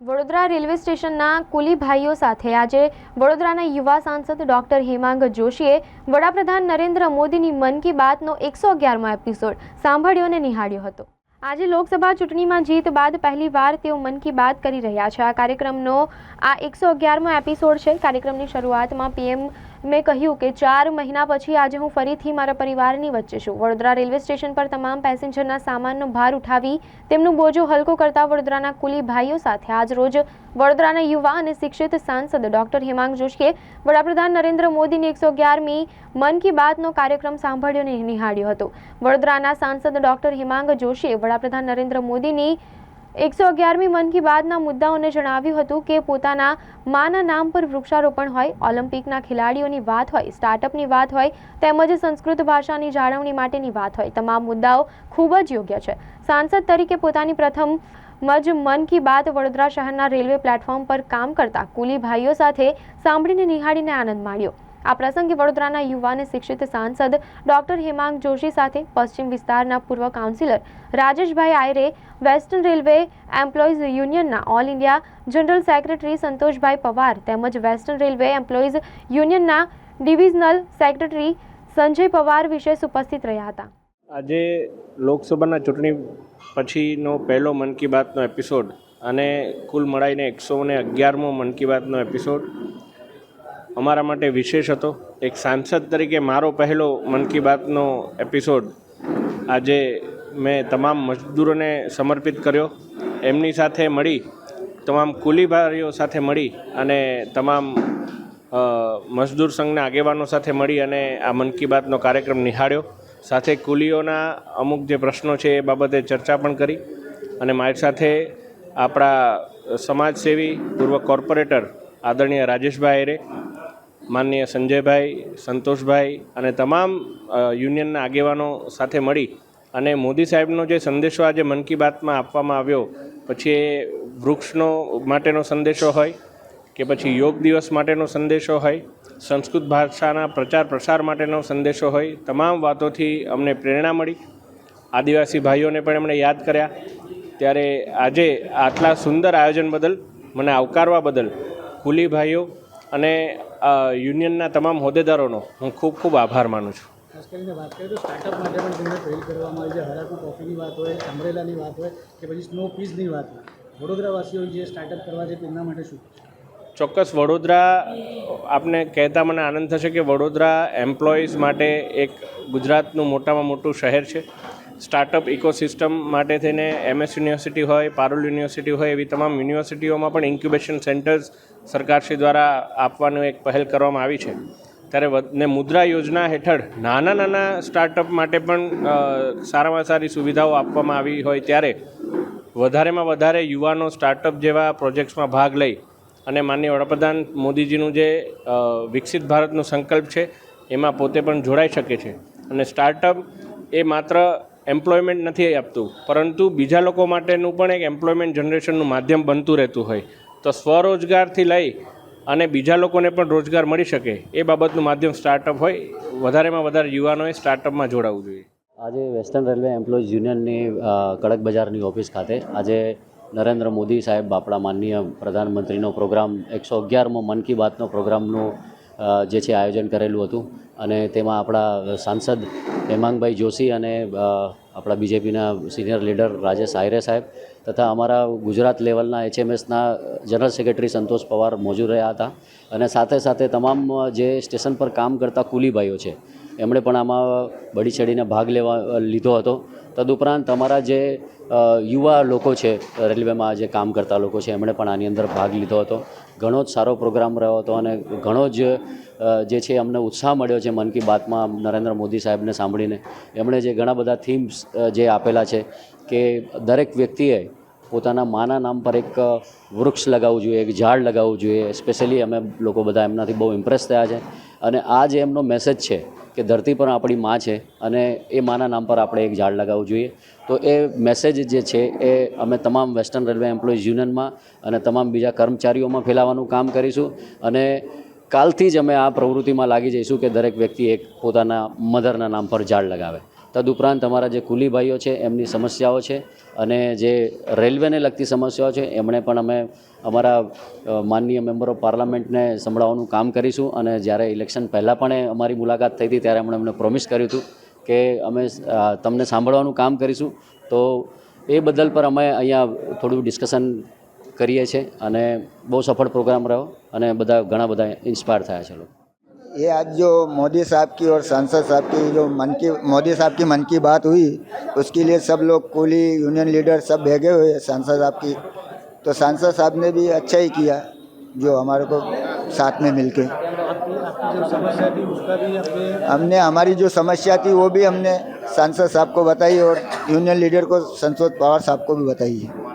Vadodara railway સ્ટેશનના કુલી ભાઈઓ સાથે આજે વડોદરાના યુવા સાંસદ ડોક્ટર હેમાંગ જોશીએ વડાપ્રધાન નરેન્દ્ર મોદીની મન કી બાતનો એકસો અગિયારમો એપિસોડ સાંભળ્યો અને નિહાળ્યો હતો. આજે લોકસભા ચૂંટણીમાં જીત બાદ પહેલીવાર તેઓ મન કી બાત કરી રહ્યા છે. આ કાર્યક્રમનો આ એકસો અગિયારમો એપિસોડ છે. કાર્યક્રમની શરૂઆતમાં પીએમ મેં કહ્યું કે ચાર મહિના પછી આજે હું ફરીથી મારા પરિવારની વચ્ચે છું. વડોદરા રેલવે સ્ટેશન પર તમામ પેસેન્જરના સામાનનો ભાર ઉઠાવી તેમનું બોજો હલકો કરતા વડોદરાના કુલી ભાઈઓ સાથે આજ રોજ વડોદરાના યુવા અને શિક્ષિત સાંસદ ડોક્ટર હેમાંગ જોશીએ વડાપ્રધાન નરેન્દ્ર મોદીની એકસો અગિયારમી મન કી બાતનો કાર્યક્રમ સાંભળ્યો અને નિહાળ્યો હતો. વડોદરાના સાંસદ ડોક્ટર હેમાંગ જોશીએ વડાપ્રધાન નરેન્દ્ર મોદીની એકસો અગિયારમી મન કી બાતના મુદ્દાઓને જણાવ્યું હતું કે પોતાના માના નામ પર વૃક્ષારોપણ હોય, ઓલિમ્પિકના ખેલાડીઓની વાત હોય, સ્ટાર્ટઅપની વાત હોય, તેમજ સંસ્કૃત ભાષાની જાળવણી માટેની વાત હોય, તમામ મુદ્દાઓ ખૂબ જ યોગ્ય છે. સાંસદ તરીકે પોતાની પ્રથમ મજ મન કી બાત વડોદરા શહેરના રેલવે પ્લેટફોર્મ પર કામ કરતા કુલી ભાઈઓ સાથે સાંભળીને નિહાળીને આનંદ માણ્યો. આ પ્રસંગે વડોદરાના યુવા અને શિક્ષિત સાંસદ ડોક્ટર હેમાંગ જોશી સાથે પશ્ચિમ વિસ્તારના પૂર્વ councillor Rajeshbhai Ayre, western railway employees યુનિયનના all India general secretary Santoshbhai Pawar તેમજ વેસ્ટર્ન રેલવે એમ્પ્લોઈઝ યુનિયનના ડિવિઝનલ સેક્રેટરી સંજય પવાર વિશેષ ઉપસ્થિત રહ્યા હતા. આજે લોકસભાના ચૂંટણી પછીનો પહેલો મન કી બાતનો એપિસોડ અને કુલ મળાઈને એકસો ને અગિયારમો મન કી બાતનો એપિસોડ અમારા માટે વિશેષ હતો. એક સાંસદ તરીકે મારો પહેલો મન કી બાતનો એપિસોડ આજે મેં તમામ મજદૂરોને સમર્પિત કર્યો. એમની સાથે મળી, તમામ કુલીભારીઓ સાથે મળી અને તમામ મજદૂર સંઘના આગેવાનો સાથે મળી અને આ મન કી બાતનો કાર્યક્રમ નિહાળ્યો. સાથે કુલીઓના અમુક જે પ્રશ્નો છે એ બાબતે ચર્ચા પણ કરી અને મારી સાથે આપણા સમાજસેવી પૂર્વ કોર્પોરેટર આદરણીય રાજેશભાઈ રે માનનીય સંજયભાઈ, સંતોષભાઈ અને તમામ યુનિયનના આગેવાનો સાથે મળી અને મોદી સાહેબનો જે સંદેશો આજે મન કી બાતમાં આપવામાં આવ્યો, પછી એ વૃક્ષનો માટેનો સંદેશો હોય કે પછી યોગ દિવસ માટેનો સંદેશો હોય, સંસ્કૃત ભાષાના પ્રચાર પ્રસાર માટેનો સંદેશો હોય, તમામ વાતોથી અમને પ્રેરણા મળી. આદિવાસી ભાઈઓને પણ એમણે યાદ કર્યા. ત્યારે આજે આટલા સુંદર આયોજન બદલ, મને આવકારવા બદલ, કુલી ભાઈઓ અને યુનિયનના તમામ હોદ્દેદારોનો હું ખૂબ ખૂબ આભાર માનું છું. ખાસ કરીને વાત કરીએ તો સ્ટાર્ટઅપ માટે પણ તેમને પહેલ કરવામાં આવી છે હરાકુ કોફીની વાત હોય અમરેલાની વાત હોય કે પછી સ્નો પીસની વાત હોય વડોદરાવાસીઓ જે સ્ટાર્ટઅપ કરવા છે તેમના માટે શું? ચોક્કસ વડોદરા આપને કહેતા મને આનંદ થશે કે વડોદરા એમ્પ્લોઈઝ માટે એક ગુજરાતનું મોટામાં મોટું શહેર છે. સ્ટાર્ટઅપ ઇકોસિસ્ટમ માટે થઈને એમએસ યુનિવર્સિટી હોય, પારુલ યુનિવર્સિટી હોય, એવી તમામ યુનિવર્સિટીઓમાં પણ ઇન્ક્યુબેશન સેન્ટર્સ સરકારશ્રી દ્વારા આપવાનું એક પહેલ કરવામાં આવી છે. ત્યારે ને મુદ્રા યોજના હેઠળ નાના નાના સ્ટાર્ટઅપ માટે પણ સારામાં સારી સુવિધાઓ આપવામાં આવી હોય ત્યારે વધારેમાં વધારે યુવાનો સ્ટાર્ટઅપ જેવા પ્રોજેક્ટ્સમાં ભાગ લઈ અને માનનીય વડાપ્રધાન મોદીજીનું જે વિકસિત ભારતનો સંકલ્પ છે, એમાં પોતે પણ જોડાઈ શકે છે. અને સ્ટાર્ટઅપ એ માત્ર એમ્પ્લોયમેન્ટ નથી આપતું. પરંતુ બીજા લોકો માટેનું પણ એક એમ્પ્લોયમેન્ટ જનરેશનનું માધ્યમ બનતું રહેતું હોય. તો સ્વરોજગારથી લઈ અને બીજા લોકોને પણ રોજગાર મળી શકે એ બાબતનું માધ્યમ સ્ટાર્ટઅપ હોય. વધારેમાં વધારે યુવાનોએ સ્ટાર્ટઅપમાં જોડાવવું જોઈએ. આજે વેસ્ટર્ન રેલવે એમ્પ્લોઈઝ યુનિયનની કડક બજારની ઓફિસ ખાતે આજે નરેન્દ્ર મોદી સાહેબ આપણા માનનીય પ્રધાનમંત્રીનો પ્રોગ્રામ, એકસો અગિયારમો મન કી બાતનો પ્રોગ્રામનું જે છે આયોજન કરેલું હતું. અને તેમાં આપણા સાંસદ હેમાંગભાઈ જોશી અને આપણા બીજેપીના સિનિયર લીડર રાજેશ આયરે સાહેબ તથા અમારા ગુજરાત લેવલના એચએમએસના જનરલ સેક્રેટરી સંતોષ પવાર મોજૂદ રહ્યા હતા. અને સાથે સાથે તમામ જે સ્ટેશન પર કામ કરતા કુલીભાઈઓ છે એમણે પણ આમાં બળી ચડીને ભાગ લેવા લીધો હતો. તદુપરાંત અમારા જે યુવા લોકો છે, રેલવેમાં જે કામ કરતા લોકો છે, એમણે પણ આની અંદર ભાગ લીધો હતો. ઘણો જ સારો પ્રોગ્રામ રહ્યો હતો અને ઘણો જ જે છે અમને ઉત્સાહ મળ્યો છે મન કી બાતમાં નરેન્દ્ર મોદી સાહેબને સાંભળીને. એમણે જે ઘણા બધા થીમ્સ જે આપેલા છે કે દરેક વ્યક્તિએ પોતાના માના નામ પર એક વૃક્ષ લગાવવું જોઈએ, એક ઝાડ લગાવવું જોઈએ. સ્પેશિયલી અમે લોકો બધા એમનાથી બહુ ઇમ્પ્રેસ થયા છે. અને આ જે એમનો મેસેજ છે કે ધરતી પણ આપણી માં છે અને એ માના નામ પર આપણે એક ઝાડ લગાવવું જોઈએ. તો એ મેસેજ જે છે એ અમે તમામ વેસ્ટર્ન રેલવે એમ્પ્લોઈઝ યુનિયનમાં અને તમામ બીજા કર્મચારીઓમાં ફેલાવવાનું કામ કરીશું. અને કાલથી જ અમે આ પ્રવૃત્તિમાં લાગી જઈશું કે દરેક વ્યક્તિ એક પોતાના મધરના નામ પર ઝાડ લગાવે. તદુપરાંત અમારા જે કુલી ભાઈઓ છે, એમની સમસ્યાઓ છે અને જે રેલવેને લગતી સમસ્યાઓ છે, એમણે પણ અમે અમારા માનનીય મેમ્બર ઓફ પાર્લામેન્ટને સંભળાવવાનું કામ કરીશું અને જ્યારે ઇલેક્શન પહેલાં પણ અમારી મુલાકાત થઈ હતી, ત્યારે એમણે અમને પ્રોમિસ કર્યું હતું કે અમે તમને સાંભળવાનું કામ કરીશું. તો એ બદલ પર અમે અહીંયા થોડું ડિસ્કશન કરીએ છીએ અને બહુ સફળ પ્રોગ્રામ રહ્યો અને બધા ઘણા બધા ઇન્સ્પાયર થયા છે લોકો. ये आज जो मोदी साहब की और सांसद साहब की जो मन की, मोदी साहब की मन की बात हुई, उसके लिए सब लोग कुली यूनियन लीडर सब भेगे हुए हैं सांसद साहब की। तो सांसद साहब ने भी अच्छा ही किया, जो हमारे को साथ में मिलके। हमने, हमारी जो समस्या थी, वो भी हमने सांसद साहब को बताई और यूनियन लीडर को संसद पवार साहब को भी बताई है।